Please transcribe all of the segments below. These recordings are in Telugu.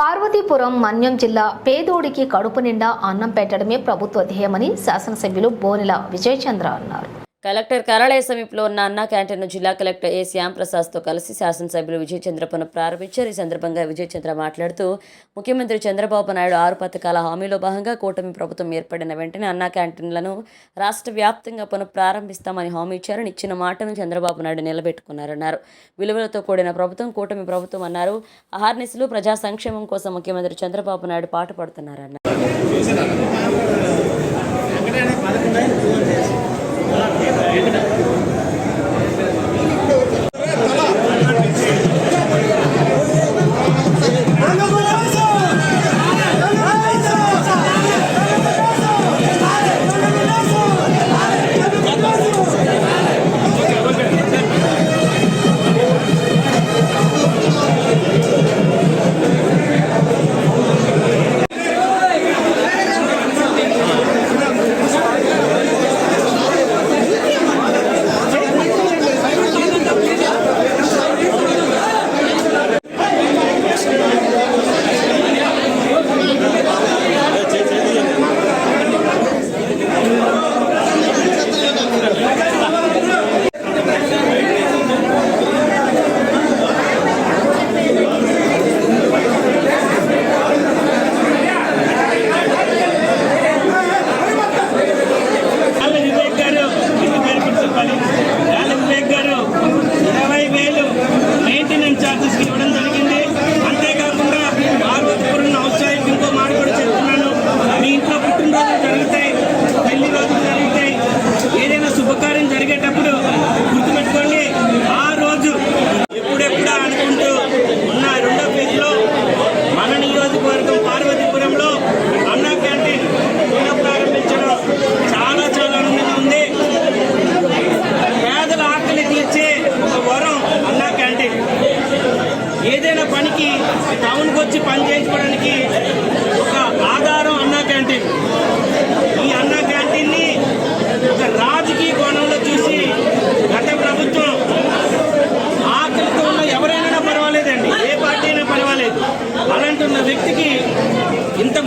పార్వతీపురం మన్యం జిల్లా పేదోడికి కడుపు నిండా అన్నం పెట్టడమే ప్రభుత్వ ధ్యేయమని శాసనసభ్యులు బోనెల విజయచంద్ర అన్నారు. కలెక్టర్ కార్యాలయ సమీపంలో ఉన్న అన్నా క్యాంటీన్ను జిల్లా కలెక్టర్ ఏ శ్యాంప్రసాద్తో కలిసి శాసనసభ్యులు విజయచంద్ర ప్రారంభించారు. ఈ సందర్భంగా విజయచంద్ర మాట్లాడుతూ ముఖ్యమంత్రి చంద్రబాబు నాయుడు ఆరు పథకాల హామీలో భాగంగా కూటమి ప్రభుత్వం ఏర్పడిన వెంటనే అన్నా క్యాంటీన్లను రాష్ట్ర వ్యాప్తంగా పునః ప్రారంభిస్తామని హామీ ఇచ్చారని ఇచ్చిన మాటను చంద్రబాబు నాయుడు నిలబెట్టుకున్నారన్నారు. విలువలతో కూడిన ప్రభుత్వం కూటమి ప్రభుత్వం అన్నారు. అహార్నిసులు ప్రజా సంక్షేమం కోసం ముఖ్యమంత్రి చంద్రబాబు నాయుడు పాటుపడుతున్నారన్నారు.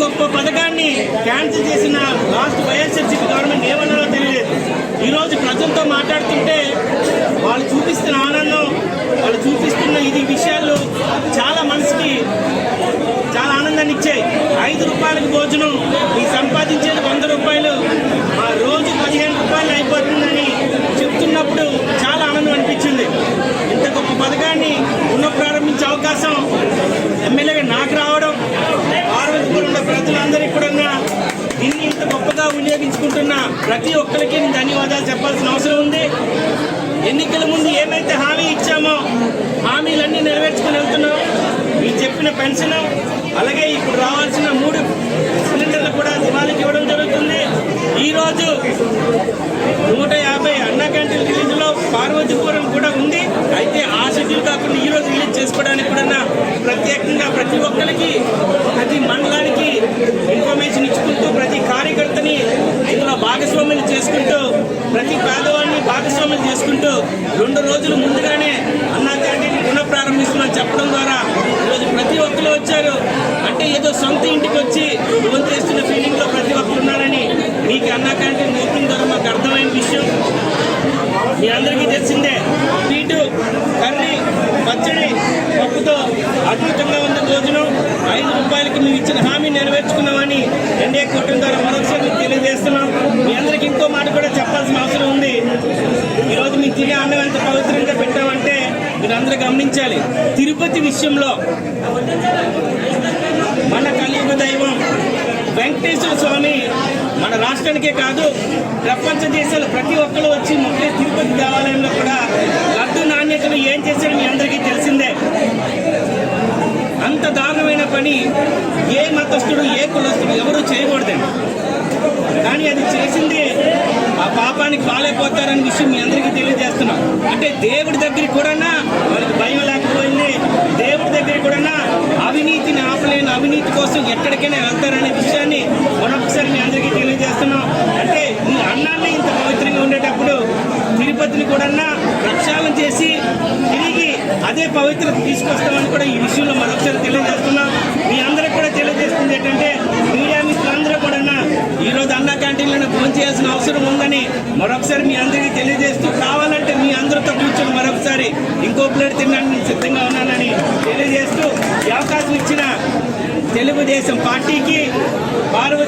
గొప్ప పథకాన్ని క్యాన్సిల్ చేసిన లాస్ట్ వైఎస్ఆర్సీపీ గవర్నమెంట్ ఏమన్నారో తెలియలేదు. ఈరోజు ప్రజలతో మాట్లాడుతుంటే వాళ్ళు చూపిస్తున్న ఆనందం వాళ్ళు చూపిస్తున్న ఇది విషయాలు చాలా మనసుకి చాలా ఆనందాన్ని ఇచ్చాయి. ఐదు రూపాయలకు భోజనం ఈ సంపాదించేది వంద రూపాయలు ఆ రోజు పదిహేను రూపాయలు అయిపోతుందని చెప్తున్నప్పుడు చాలా ఆనందం అనిపించింది. ఇంత గొప్ప పథకాన్ని ఉన్న ప్రతి ఒక్కరికి నేను ధన్యవాదాలు చెప్పాల్సిన అవసరం ఉంది. ఎన్నికల ముందు ఏమైతే హామీ ఇచ్చామో హామీలన్నీ నెరవేర్చుకుని వెళ్తున్నాం. మీరు చెప్పిన పెన్షన్ అలాగే ఇప్పుడు రావాల్సిన మూడు సిలిండర్లు కూడా దివాళీకి ఇవ్వడం జరుగుతుంది ఈరోజు నూట యాభై అన్న క్యాంటీన్ రిలీజ్లో పార్వతీపురం కూడా ఉంది అయితే ఆ షెడ్యూల్ కాకుండా ఈ రోజు రిలీజ్ చేసుకోవడానికి కూడా ప్రత్యేకంగా ప్రతి ఒక్కరికి ప్రతి మండలానికి ఇన్ఫర్మేషన్ ఇచ్చుకుంటూ ప్రతి కార్యకర్తని ఇందులో భాగస్వాములు చేసుకుంటూ ప్రతి భాగస్వామ్యం చేసుకుంటూ రెండు రోజులు ముందుగానే అన్నా క్యాంటీన్ పునఃప్రారంభిస్తున్నా. చెప్పడం ద్వారా ఈరోజు ప్రతి ఒక్కరు వచ్చారు. అంటే ఏదో సొంత ఇంటికి వచ్చి లోన్ చేస్తున్న ఫీలింగ్లో ప్రతి ఒక్కరు ఉన్నారని మీకు అన్నా క్యాంటీన్ ఓపెన్ ద్వారా మాకు అర్థమైన విషయం. మీ అందరికీ తెలిసిందే స్వీటు కర్రీ పచ్చడి పప్పుతో అద్భుతంగా ఉన్న భోజనం. ఐదు రూపాయలకి మేము ఇచ్చిన హామీ నెరవేర్చుకున్నామని ఎన్డీఏ కూటమి ద్వారా మరొకసారి తెలియజేస్తున్నాం. మీ అందరికీ ఇంకో మాట కూడా చెప్పాల్సిన అవసరం ఉంది. తిరిగి మీకు ఎంత పవిత్రంగా పెట్టామంటే మీరందరూ గమనించాలి. తిరుపతి విషయంలో మన కలియుగ దైవం వెంకటేశ్వర స్వామి మన రాష్ట్రానికే కాదు ప్రపంచ దేశాలు ప్రతి ఒక్కరు వచ్చి ముఖ్య తిరుపతి దేవాలయంలో కూడా లడ్డు నాణ్యతను ఏం చేశారో మీ అందరికీ తెలిసిందే. అంత దారుణమైన పని ఏ మతస్థుడు ఏ కులస్తుడు ఎవరు చేయకూడదండి. కానీ అది చేసింది ఆ పాపానికి పాలైపోతారని విషయం మీ అంటే దేవుడి దగ్గరికి కూడా వాళ్ళకి భయం లేకపోయింది. దేవుడి దగ్గర కూడా అవినీతిని ఆపలేని అవినీతి కోసం ఎక్కడికైనా వెళ్తారనే విషయాన్ని మరొకసారి మీ అందరికీ తెలియజేస్తున్నాం. అంటే ఈ అన్నాన్ని ఇంత పవిత్రంగా ఉండేటప్పుడు తిరుపతిని కూడా ప్రక్షాళన చేసి తిరిగి అదే పవిత్రత తీసుకొస్తామని కూడా ఈ విషయంలో మరొకసారి తెలియజేస్తున్నాం. మీ అందరికి కూడా తెలియజేస్తుంది ఏంటంటే మీడియా మిత్రులందరూ కూడా ఈరోజు అన్న క్యాంటీన్లను భోజనం చేయాల్సిన అవసరం ఉందని మరొకసారి మీ అందరికీ తెలియజేస్తూ సిద్ధంగా ఉన్నానని తెలియజేస్తూ ఈ అవకాశం ఇచ్చిన తెలుగుదేశం పార్టీకి పార్వతి